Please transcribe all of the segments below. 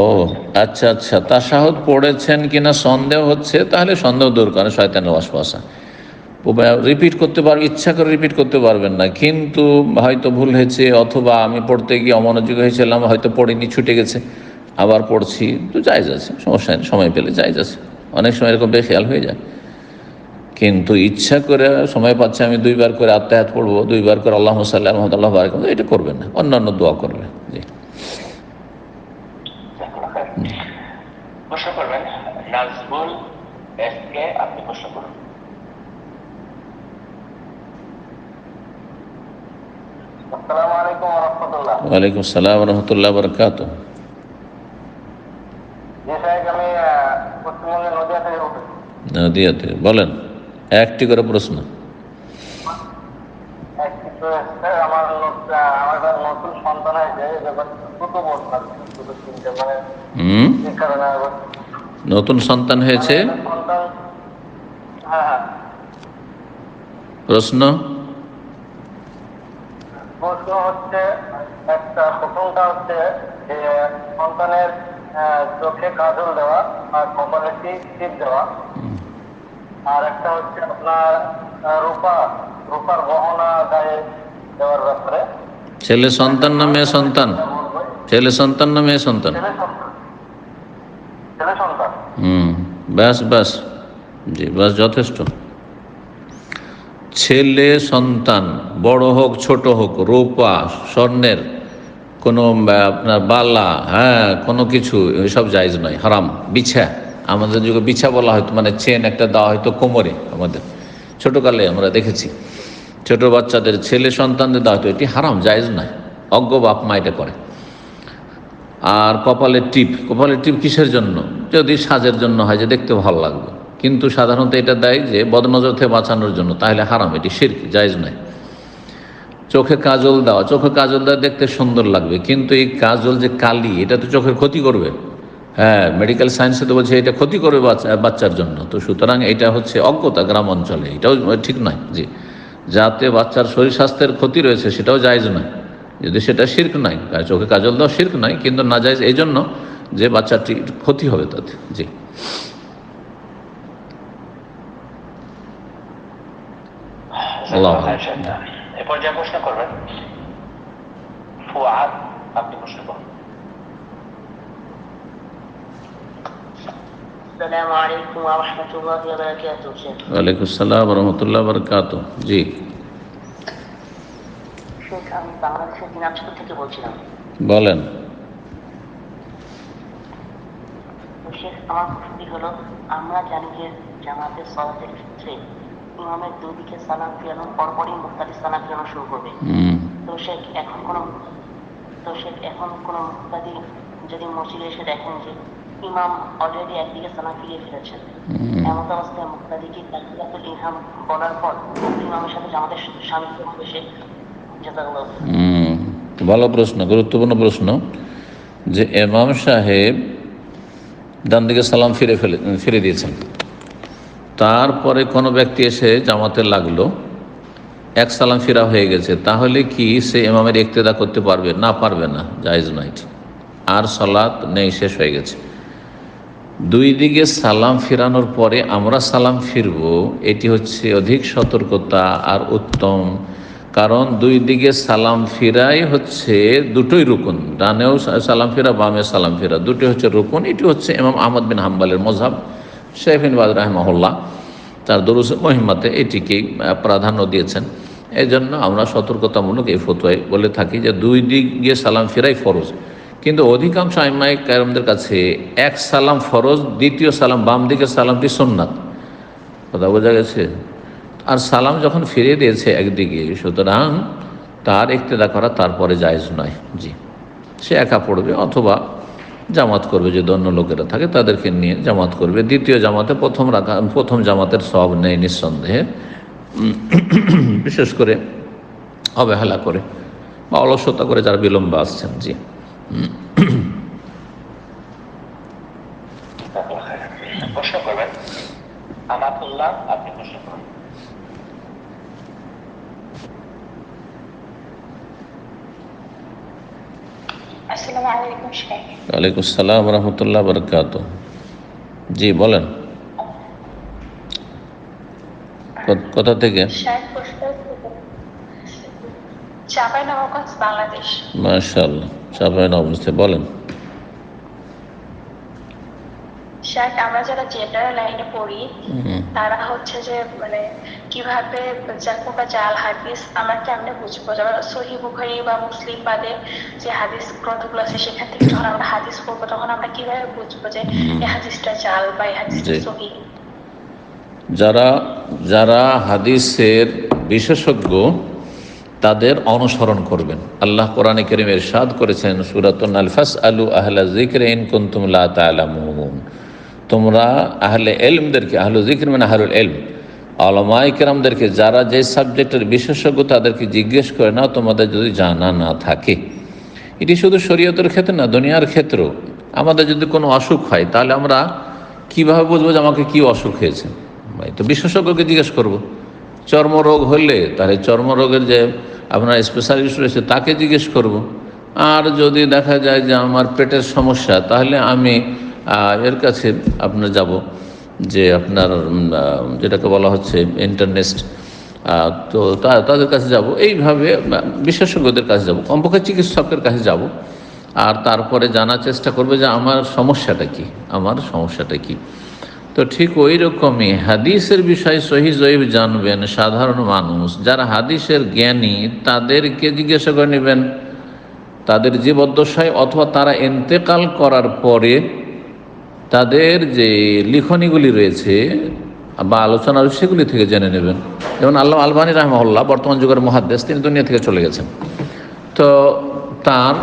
ও আচ্ছা আচ্ছা। তাসাহদ পড়েছেন কিনা সন্দেহ হচ্ছে, তাহলে সন্দেহ দূর করে শয়তানের ওয়াসওয়াসা। রিপিট করতে পারবে ইচ্ছা করে রিপিট করতে পারবেন না। কিন্তু হয়তো ভুল হয়েছে, অথবা আমি পড়তে গিয়ে অমনোযোগ হয়েছিলাম, হয়তো পড়িনি, ছুটে গেছে, আবার পড়ছি, তো যাই যাচ্ছে, সমস্যা সময় পেলে যাই যাচ্ছে। অনেক সময় এরকম বেখেয়াল হয়ে যায়। কিন্তু ইচ্ছা করে সময় পাচ্ছে, আমি দুইবার করে আত্মায়াত পড়ব, দুইবার করে আল্লাহ সাল্লাহ রহমতুল্লাহ বারক এটা করবেন না। অন্যান্য দোয়া করবেন জি। প্রশ্ন করবেন নাজবুল এস কে আপনি প্রশ্ন করুন ওয়ালাইকুম সালাম রহমতুল্লাহ বরকাত। নদিয়াতে বলেন একটি করে প্রশ্ন একটু স্যার আমার নত- আমার এবার নতুন সন্তান হয়েছে এবার ছোট বোন ছোট তিনটে মানে হুম এই কারণে আবার নতুন সন্তান হয়েছে? হ্যাঁ হ্যাঁ প্রশ্ন? প্রশ্ন হচ্ছে একটা প্রথমটা হচ্ছে যে সন্তানের চোখে কাজল দেওয়া আর কপালে টিপ টিপ দেওয়া। আর একটা হচ্ছে আপনার রূপা রূপার গহনা গায়ে দেওয়ার ব্যাপারে। ছেলে সন্তান না মেয়ে সন্তান? ছেলে সন্তান না মেয়ে সন্তান ছেলে সন্তান ছেলে সন্তান হুম, ব্যাস ব্যাস, জি, ব্যাস, যথেষ্ট। ছেলে, সন্তান, বড় হোক, ছোট হোক, রূপা, স্বর্ণের কোনো আপনার বালা হ্যাঁ কোনো কিছু, এসব জায়জ নয়, হারাম, বিছা। আমাদের যুগে বিছা বলা হয়তো মানে চেন একটা দেওয়া হয়তো কোমরে আমাদের। ছোটোকালে আমরা দেখেছি, ছোট বাচ্চাদের ছেলে সন্তানদের দেওয়া হয়তো এটি হারাম, জায়জ নয়। অজ্ঞ বাপ মা এটা করে। আর কপালের টিপ কপালের টিপ কিসের জন্য? যদি সাজের জন্য হয় যে দেখতে ভালো লাগবে। কিন্তু সাধারণত এটা দেয় যে বদনজর থেকে বাঁচানোর জন্য, তাহলে হারাম, এটি শির্ক, জায়জ নয়। চোখে কাজল দেওয়া, চোখে কাজল দেওয়া দেখতে সুন্দর লাগবে, কিন্তু এই কাজল যে কালি, এটা তো চোখের ক্ষতি করবে। হ্যাঁ মেডিকেল সায়েন্সে তো বলছে এটা ক্ষতি করবে বাচ্চা, বাচ্চার জন্য। তো সুতরাং এটা হচ্ছে অজ্ঞতা গ্রাম অঞ্চলে, এটাও ঠিক নয়, জি। যাতে বাচ্চার শরীর স্বাস্থ্যের ক্ষতি রয়েছে, সেটাও জায়জ নয়। যদি সেটা শির্ক নয় চোখে কাজল দেওয়া শির্ক নয় কিন্তু না যায় এই জন্য যে বাচ্চাটির ক্ষতি হবে তাতে। জি। আসসালামু আলাইকুম ওয়া রাহমাতুল্লাহি ওয়া বারাকাতুহু ওয়া আলাইকুম আসসালাম ওয়া রাহমাতুল্লাহি ওয়া বারাকাতুহু। জি। শেখ আমি বাংলাদেশের দিনাজপুর থেকে বলছিলাম। বলেন। তো শেখ আমার প্রশ্নটি হলো আমরা জানি যে জামাতের সলাতের ক্ষেত্রে ইমামের দুদিকে সালাম ফিরানোর পরপরই মুক্তাদি সালাম ফিরানো শুরু করবে। তো শেখ এখন কোনো তো শেখ এখন কোনো মুক্তাদি যদি মসজিদে এসে দেখেন যে ইমাম অলরেডি একদিকে সালাম ফিরিয়ে ফেলেছেন এমন অবস্থায় মুক্তাদি কি তাকিয়াতুল ইহাম বলার পর ইমামের সাথে জামাতের সামিল হবে হুম, ভালো প্রশ্ন, গুরুত্বপূর্ণ প্রশ্ন যে এমাম সাহেব ডান দিকে সালাম ফিরে ফেলে, ফিরে দিয়েছেন। তারপরে কোনো ব্যক্তি এসে জামাতে লাগল, এক সালাম ফিরা হয়ে গেছে, তাহলে কি সে এমামের ইক্তেদা করতে পারবে? না পারবে না, জায়জ নয়। আর সালাত নেই, শেষ হয়ে গেছে। দুই দিকে সালাম ফিরানোর পরে আমরা সালাম ফিরব, এটি হচ্ছে অধিক সতর্কতা আর উত্তম কারণ দুই দিকে সালাম ফিরাই হচ্ছে দুটোই রুকুন। ডানেও সালাম ফিরা, বামে সালাম ফিরা। দুটি হচ্ছে রুকুন এটি হচ্ছে ইমাম আহমদ বিন হাম্বালের মজাব শেফিন বাদ রাহমাহুল্লাহ। তার দরুস মহিমাতে এটিকে প্রাধান্য দিয়েছেন। এই জন্য আমরা সতর্কতামূলক এই ফতোয়ায় বলে থাকি যে দুই দিক গিয়ে সালাম ফিরাই ফরজ। কিন্তু অধিকাংশ আইমাই কারমদের কাছে এক সালাম ফরজ, দ্বিতীয় সালাম বাম দিকের সালামটি সোননাথ কথা বোঝা গেছে? আর সালাম যখন ফিরিয়ে দিয়েছে একদিকে, সুতরাং তার ইক্তেদা করা তারপরে জায়জ নয়। জি। সে একা পড়বে অথবা জামাত করবে, যদি অন্য লোকেরা থাকে তাদেরকে নিয়ে জামাত করবে। দ্বিতীয় জামাতে প্রথম রাখা, প্রথম জামাতের সব নেই নিঃসন্দেহে। বিশেষ করে অবহেলা করে বা অলসতা করে যারা বিলম্ব আসছেন, জি। আপনি প্রশ্ন আসসালামু আসসালামু আলাইকুম শেখ ওয়ালাইকুম আসসালাম রহমতুল্লাহ বরকাত জি বলেন। কোথা থেকে? চাপাই নবাবগঞ্জ বাংলাদেশ। মাশাআল্লাহ চাপাইন অবস্থায় বলেন। শেখ আমরা যারা জেন্ডার লাইনে পড়ি তারা হচ্ছে যে মানে কীভাবে জাকুবা জাল হাদিস আমরা কেমনে বুঝব। যেমন সহি বুখারি বা মুসলিম বাদে যে হাদিস গ্রন্থগুলো আছে সেখান থেকে যখন আমরা হাদিস পড়ব তখন আমরা কীভাবে বুঝব যে এই হাদিসটা জাল বা এই হাদিসটা। সহি? যারা যারা হাদিসের বিশেষজ্ঞ তাদের অনুসরণ করবেন। আল্লাহ কোরআনে করিম এরশাদ করেছেন আলফাস আলু আহলা জিক্র ইন কুনতুম লা তা'লামুন তোমরা আহলে এলমদেরকে আহলু জিক্র মানে আহলুল এলম। আলমাই কেরামদেরকে যারা যে সাবজেক্টের বিশেষজ্ঞ তাদেরকে জিজ্ঞেস করে না তোমাদের যদি জানা না থাকে। এটি শুধু শরীয়তের ক্ষেত্রে না, দুনিয়ার ক্ষেত্রেও। আমাদের যদি কোনো অসুখ হয়, তাহলে আমরা কীভাবে বুঝব যে আমাকে কি অসুখ হয়েছে? তো বিশেষজ্ঞকে জিজ্ঞেস করব। চর্মরোগ হলে, তাহলে চর্মরোগের যে আপনার স্পেশালিস্ট রয়েছে, তাকে জিজ্ঞেস করব। আর যদি দেখা যায় যে আমার পেটের সমস্যা, তাহলে আমি এর কাছে আপনার যাব যে আপনার যেটাকে বলা হচ্ছে ইন্টারনেস্ট তো তাদের কাছে যাব। এইভাবে বিশেষজ্ঞদের কাছে যাব, কমপক্ষে চিকিৎসকের কাছে যাব। আর তারপরে জানার চেষ্টা করবে যে আমার সমস্যাটা কি, আমার সমস্যাটা কি। তো ঠিক ওই রকমই, হাদিসের বিষয়ে সহি জয়ীব জানবেন সাধারণ মানুষ। যারা হাদিসের জ্ঞানী, তাদেরকে জিজ্ঞাসা করে নেবেন, তাদের জীবদ্দশায় অথবা তারা এন্তেকাল করার পরে তাদের যে লিখনিগুলি রয়েছে বা আলোচনা সেগুলি থেকে জেনে নেবেন। যেমন আল্লাহ আলবানী রহমল্লাহ বর্তমান যুগের মহাদ্দেশ তিনি দুনিয়া থেকে চলে গেছেন। তো তার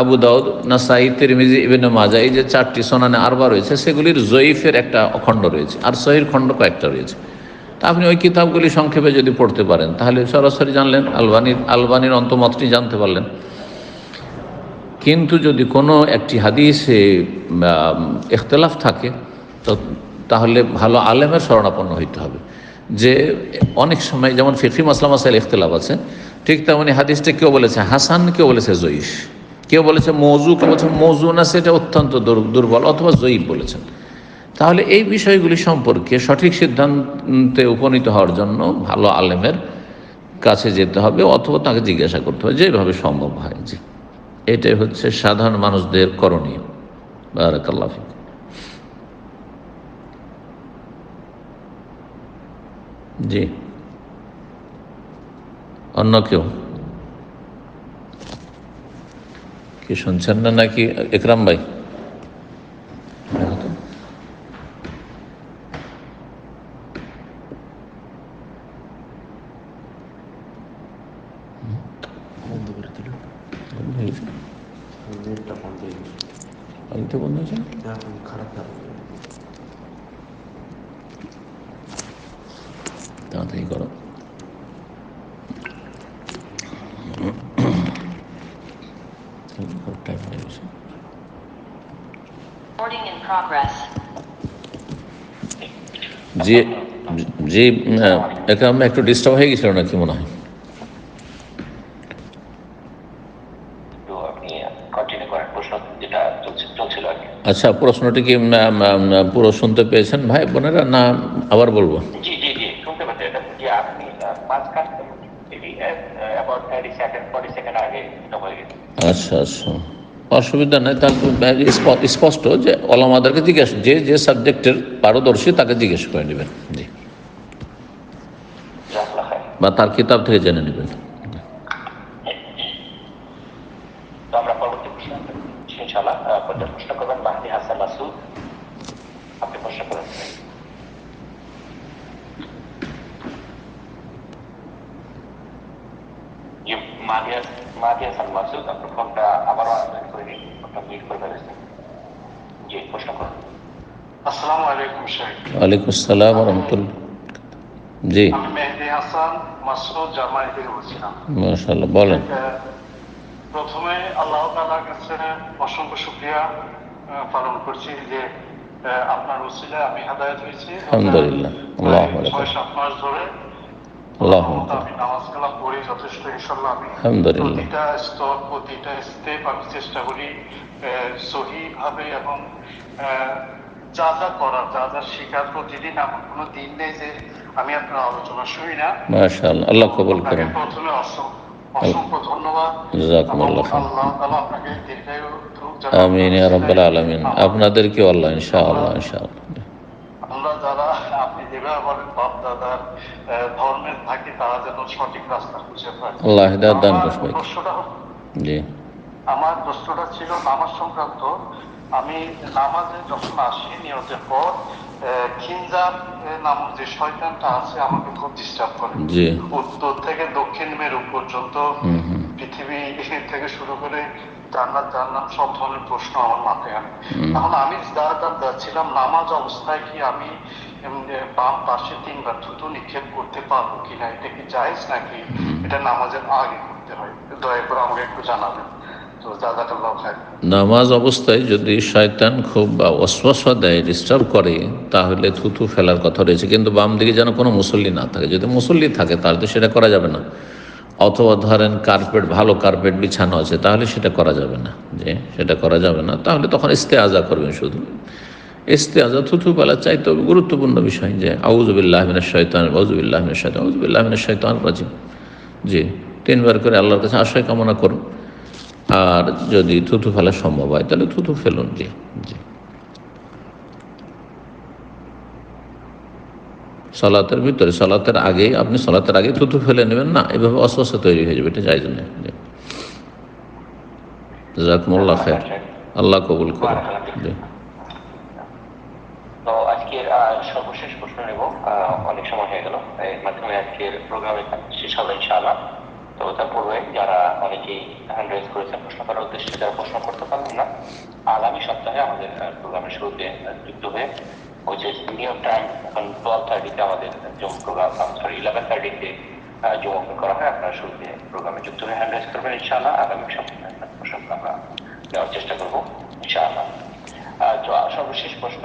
আবু দাউদ, নাসাই, তিরমিজি, ইবিন মাজা এই যে চারটি সোনানে আরবা রয়েছে, সেগুলির জয়ীফের একটা খণ্ড রয়েছে, আর সহির খণ্ড কয়েকটা রয়েছে। তা আপনি ওই কিতাবগুলি সংক্ষেপে যদি পড়তে পারেন, তাহলে সরাসরি জানলেন, আলবানির আলবানির অন্তমতটি জানতে পারলেন। কিন্তু যদি কোনো একটি হাদিসে আম, ইখতলাফ থাকে তো তাহলে ভালো আলেমের শরণাপন্ন হইতে হবে। যে অনেক সময় যেমন ফিরফি মাসলা মাসাইল ইখতলাফ আছে ঠিক তেমনি হাদিসটা কেউ বলেছে হাসান কেউ বলেছে জয়ীফ কেউ বলেছে মৌজু কেউ বলেছে মৌজু না সেটা অত্যন্ত দুর্বল অথবা জয়ীফ বলেছেন। তাহলে এই বিষয়গুলি সম্পর্কে সঠিক সিদ্ধান্তে উপনীত হওয়ার জন্য ভালো আলেমের কাছে যেতে হবে অথবা তাকে জিজ্ঞাসা করতে হবে যেভাবে সম্ভব হয়। জি। এটাই হচ্ছে সাধারণ মানুষদের করণীয়। জি। অন্য কেউ? কি শুনছেন না নাকি? একরাম ভাই দেখো তো। বন্ধ হয়ে গেছে? নেটটা বন্ধ হয়ে গেছে তো বন্ধ হয়েছে না? এখন খারাপ খারাপ তাড়াতাড়ি করো টাইম হয়ে গেছে Recording in progress. জি জি একটু ডিস্টার্ব হয়ে গেছিল নাকি মনে হয় তো আপনি কন্টিনিউ করেন প্রশ্ন যেটা চলছে- চলছিল আর কি আচ্ছা প্রশ্নটি কি পুরো শুনতে পেয়েছেন? ভাই বোনেরা না আবার বলব। আচ্ছা আচ্ছা। অসুবিধা নেই তাহলে স্প- স্পষ্ট যে ওলামাদেরকে জিজ্ঞেস যে যে সাবজেক্টের পারদর্শী তাকে জিজ্ঞেস করে নেবেন। জি। বা তার কিতাব থেকে জেনে নেবেন তো আমরা পরবর্তী প্রশ্ন ইনশাল্লাহ আহ, পর্যায়ে প্রশ্ন করবেন মাহদি হাসান মাসুদ আপনি প্রশ্ন করেন জি, মাহদি হাস- মাহদি হাসান মাসুদ আপনার ফোনটা আবারও আনলাইন করে নিন ফোনটা মিট করে ফেলেছেন জি প্রশ্ন করুন আসসালামু আলাইকুম শেখ ওয়ালাইকুম আসসালাম রহমতুল্লাহ। জি। বলেন। প্রথমে আল্লাহ তালার কাছে অসংখ্য শুক্রিয়া পালন করছি যে আপনার উসিলে আমি হেদায়ত হয়েছি। আলহামদুলিল্লাহ। ছয় সাত মাস ধরে আল্লাহ আমি নামাজ কালাম পড়ি যথেষ্ট ইনশাল্লাহ আমি প্রতিটা স্তর প্রতিটা স্টেপ আমি চেষ্টা করি সহি ভাবে এবং যা যা করার যা যা শেখার প্রতিদিন এমন কোনো দিন নেই যে আমি আপনার আলোচনা শুনি না। মাশাআল্লাহ আল্লাহ কবুল করুন। প্রথমে অসংখ্য ধন্যবাদ। জাযাকুমুল্লাহ আল্লাহ তাআলা আপনাকে দীর্ঘায়ু আমিন ইয়া রাব্বাল আলামিন। আল্লাহ ইনশাআল্লাহ ইনশাআল্লাহ। আমরা যারা আপনি যেভাবে বলেন বাপ দাদার আহ, ধর্মের থাকি তারা যেন সঠিক রাস্তা খুঁজে পায়। আল্লাহ হিদায়াত দান করুন জি। আমার প্রশ্নটা ছিল নামাজ সংক্রান্ত। আমি নামাজে যখন আসি নিয়তের পর আহ, নামক যে শয়তানটা আছে আমাকে খুব ডিস্টার্ব করে। জি। উত্তর থেকে দক্ষিণ মেরু পর্যন্ত পৃথিবী থেকে শুরু করে জান্নাত জান্নাত সব ধরনের প্রশ্ন আমার মাথায় আনে। এখন আমি যারা যাচ্ছিলাম নামাজ অবস্থায় কি আমি বাম পাশে তিনবার থুতু নিক্ষেপ করতে পারব কিনা এটা কি জায়েজ নাকি? এটা নামাজের আগে করতে হয়। দয়া করে আমাকে একটু জানাবেন। নামাজ অবস্থায় যদি শয়তান খুব বা অশ্বাসা দেয় ডিস্টার্ব করে, তাহলে থুতু ফেলার কথা রয়েছে। কিন্তু বাম দিকে যেন কোনো মুসল্লি না থাকে। যদি মুসল্লি থাকে, তাহলে তো সেটা করা যাবে না। অথবা ধরেন কার্পেট ভালো কার্পেট বিছানো আছে, তাহলে সেটা করা যাবে না। যে সেটা করা যাবে না, তাহলে তখন ইস্তে আজা করবেন শুধু। ইস্তেআজা থুতু ফেলা চাইতে হবে। গুরুত্বপূর্ণ বিষয় যে আউজবিল্লাহ মিনাশ শয়তান আউজবিল্লাহ মিনাশ শয়তান আউজবিল্লাহ মিনাশ শয়তান রাজিম। জি, তিনবার করে আল্লাহর কাছে আশ্রয় কামনা করুন। আর যদি থুতু ফেলা সম্ভব হয়, তাহলে থুতু ফেলুন, জি জি। সলাতের ভিতরে, সলাতের আগে আপনি সলাতের আগে থুতু ফেলে নেবেন, না, এভাবে অস্বস্থ তৈরি হয়ে যাবে, এটা যাই খের আল্লাহ কবুল জি। সর্বশেষ প্রশ্ন নেব অনেক সময় হয়ে গেল, এর মাধ্যমে আজকের প্রোগ্রামে শেষ হবে, ইনশাআল্লাহ। তো তার পূর্বে যারা অনেকেই হ্যান্ড রেজ করেছেন প্রশ্ন করার উদ্দেশ্যে, যারা প্রশ্ন করতে পারবেন না, আগামী সপ্তাহে আমাদের প্রোগ্রামের শুরুতে যুক্ত হয়ে ওই যে টাইম এখন টুয়েলভ থার্টিতে আমাদের জুম প্রোগ্রাম সরি ইলেভেন থার্টিতে জুম ওপেন করা হয়। আপনারা শুরুতে প্রোগ্রামে যুক্ত হয়ে হ্যান্ড রেজ করবেন, ইনশাআল্লাহ। আগামী সপ্তাহে প্রশ্ন আমরা নেওয়ার চেষ্টা করব, ইনশাআল্লাহ। সর্বশেষ প্রশ্ন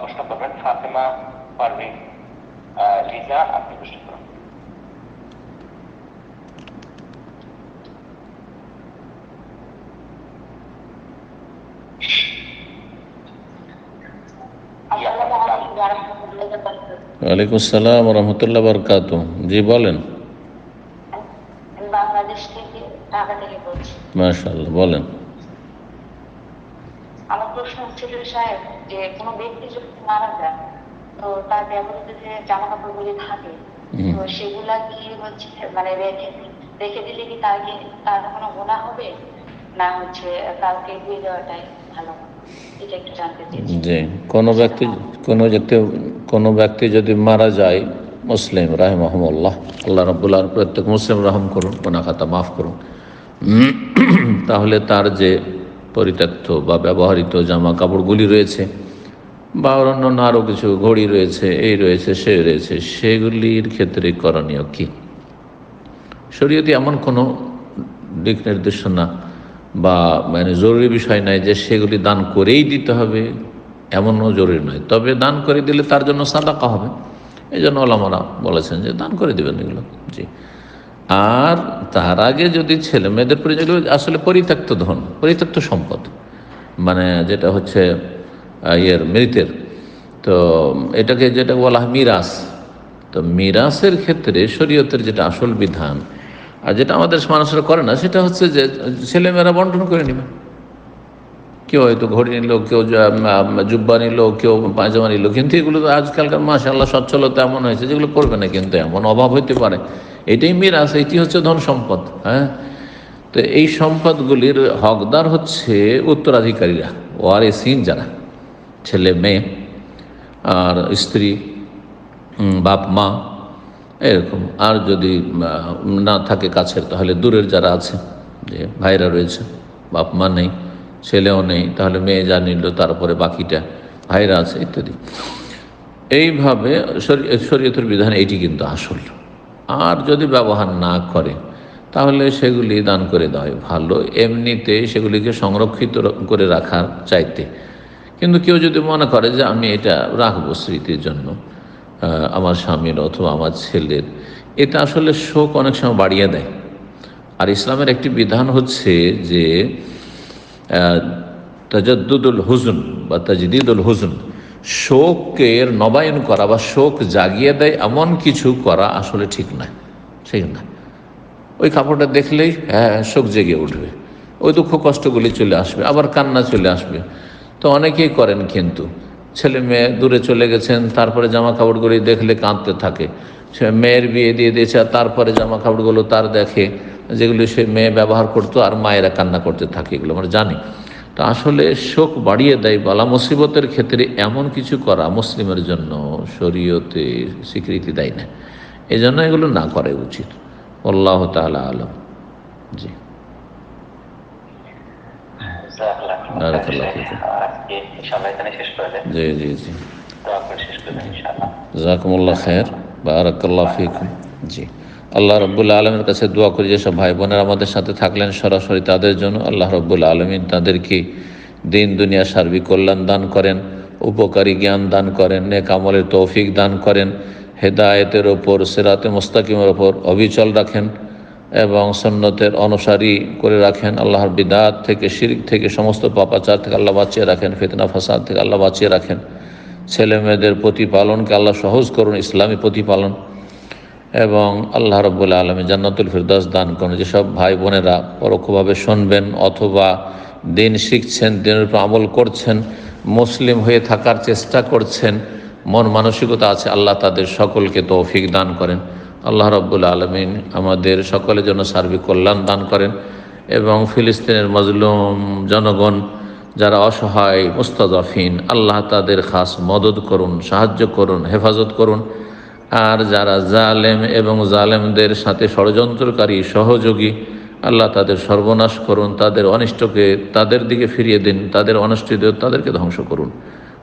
প্রশ্ন করবেন ফাতেমা পারভিন লিজা, আপনি প্রশ্ন করুন আসসালামু আলাইকুম ওয়া রাহমাতুল্লাহি ওয়া বারাকাতুহু ওয়ালাইকুম আসসালাম রহমতুল্লাহ বরকাত। জি বলেন। আমি বাংলাদেশ থেকে ঢাকা থেকে বলছি। মাশাল্লাহ বলেন। আমার প্রশ্ন সাহেব যে কোনো ব্যক্তি যদি মারা যায় তো তার ব্যবহৃত যে জামা কাপড়গুলি থাকে তো সেগুলা কি হচ্ছে মানে রেখে রেখে দিলে কি তার কি তার কোনো গুণা হবে? না হচ্ছে কাউকে দিয়ে দেওয়াটাই ভালো? এটা একটু জানতে চেয়েছি যে কোনো ব্যক্তি কোনো ব্যক্তি কোনো ব্যক্তি যদি মারা যায়, মুসলিম, রাহিমহমল্লাহ, আল্লাহ রব্বুল্লাহ প্রত্যেক মুসলিম রহম করুন কোনা খাতা মাফ করুন। তাহলে তার যে পরিত্যক্ত বা ব্যবহৃত জামা কাপড়গুলি রয়েছে, বা অন্যান্য আরও কিছু ঘড়ি রয়েছে, এই রয়েছে, সে রয়েছে, সেগুলির ক্ষেত্রে করণীয় কী? শরীয়তে এমন কোনো দিক নির্দেশনা বা মানে জরুরি বিষয় নাই যে সেগুলি দান করেই দিতে হবে এমনও জরুরি নয়। তবে দান করে দিলে তার জন্য সাদাকা হবে। এই জন্য ওলামারা বলেছেন যে দান করে দেবেন এগুলো। জি। আর তার আগে যদি ছেলে মেয়েদের পরে যেগুলো আসলে পরিত্যক্ত ধন, পরিত্যক্ত সম্পদ মানে যেটা হচ্ছে ইয়ের মৃতের, তো এটাকে যেটা বলা হয় মিরাস, তো মিরাসের ক্ষেত্রে শরীয়তের যেটা আসল বিধান, আর যেটা আমাদের মানুষরা করে না, সেটা হচ্ছে যে ছেলেমেয়েরা বন্টন করে নেবে। কেউ হয়তো ঘড়ি নিল কেউ জুব্বা নিল কেউ পায়জামা নিল কিন্তু এগুলো তো আজকালকার মাসাল্লাহ সচ্ছলতা এমন হয়েছে যেগুলো করবে না কিন্তু, এমন অভাব হইতে পারে। এটাই মিরাস এটি হচ্ছে ধন সম্পদ হ্যাঁ? তো এই সম্পদগুলির হকদার হচ্ছে উত্তরাধিকারীরা, ওয়ারেসিন যারা, ছেলে, মেয়ে, আর স্ত্রী বাপ, মা, এরকম। আর যদি না থাকে কাছের, তাহলে দূরের যারা আছে, যে ভাইরা রয়েছে, বাপ, মা নেই ছেলেও নেই, তাহলে মেয়ে যা নিল তারপরে বাকিটা। ভাইরা আছে ইত্যাদি। এইভাবে শরী- শরীয়তের বিধান এটি কিন্তু আসল। আর যদি ব্যবহার না করে, তাহলে সেগুলি দান করে দেওয়া ভালো, এমনিতে সেগুলিকে সংরক্ষিত করে রাখার চাইতে। কিন্তু কেউ যদি মনে করে যে আমি এটা রাখব স্মৃতির জন্য আমার স্বামীর অথবা আমার ছেলের, এটা আসলে শোক অনেক সময় বাড়িয়ে দেয়। আর ইসলামের একটি বিধান হচ্ছে যে তাজদ্দুল হুজুন বা তাজদিদুল হুজুন, শোকের নবায়ন করা বা শোক জাগিয়ে দেয় এমন কিছু করা আসলে ঠিক না ঠিক না। ওই কাপড়টা দেখলেই হ্যাঁ শোক জেগে উঠবে। ওই দুঃখ কষ্টগুলি চলে আসবে, আবার কান্না চলে আসবে। তো অনেকেই করেন কিন্তু। ছেলে মেয়ে দূরে চলে গেছেন, তারপরে জামা কাপড়গুলি দেখলে কাঁদতে থাকে। মেয়ের বিয়ে দিয়ে দিয়েছে তারপরে জামা কাপড়গুলো তার দেখে। যেগুলি সে মেয়ে ব্যবহার করতো আর মায়েরা কান্না করতে থাকে এগুলো আমরা জানি। তো আসলে শোক বাড়িয়ে দেয় বালা মুসিবতের ক্ষেত্রে এমন কিছু করা মুসলিমের জন্য শরীয়তে স্বীকৃতি দেয় না। এই জন্য এগুলো না করাই উচিত। আল্লাহ তালা আলম। জি। করে জি জি জি। করে করে জাকুমুল্লাহ খের বারাকাল্লাহ ফিকুম। জি। আল্লাহ রব্বুল আলমের কাছে দোয়া করি যেসব ভাই বোনেরা আমাদের সাথে থাকলেন সরাসরি তাদের জন্য। আল্লাহ রব্বুল আলমিন তাদেরকে দিন, দুনিয়া, সার্বিক কল্যাণ দান করেন, উপকারী জ্ঞান দান করেন, নেক আমলের তৌফিক দান করেন, হেদায়েতের ওপর, সেরাতে মোস্তাকিমের ওপর অবিচল রাখেন এবং সন্ন্যতের অনুসারী করে রাখেন। আল্লাহর বিদাত থেকে, শিরিক থেকে, সমস্ত পাপাচার থেকে আল্লাহ বাঁচিয়ে রাখেন, ফিতনা, ফাসাদ থেকে আল্লাহ বাঁচিয়ে রাখেন। ছেলে মেয়েদের প্রতিপালনকে আল্লাহ সহজ করুন, ইসলামী প্রতিপালন এবং আল্লাহ রব্বুল আলমী জান্নাতুল ফিরদাস দান করুন। যেসব ভাই বোনেরা পরোক্ষভাবে শুনবেন অথবা দিন শিখছেন, দিনের উপর আমল করছেন, মুসলিম হয়ে থাকার চেষ্টা করছেন, মন মানসিকতা আছে, আল্লাহ তাদের সকলকে তৌফিক দান করেন। আল্লাহ রব্বুল আলমিন আমাদের সকলের জন্য সার্বিক কল্যাণ দান করেন এবং ফিলিস্তিনের মজলুম জনগণ যারা অসহায়, মুস্তাদফিন, আল্লাহ তাদের খাস মদত করুন, সাহায্য করুন, হেফাজত করুন। আর যারা জালেম এবং জালেমদের সাথে ষড়যন্ত্রকারী, সহযোগী, আল্লাহ তাদের সর্বনাশ করুন, তাদের অনিষ্টকে তাদের দিকে ফিরিয়ে দিন, তাদের অনিষ্টিত তাদেরকে ধ্বংস করুন।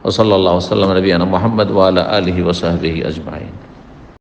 ওসল্লা সাল্লাম রবিআ মোহাম্মদ ওয়ালা আলহি ওসাহাবি আজমাইন।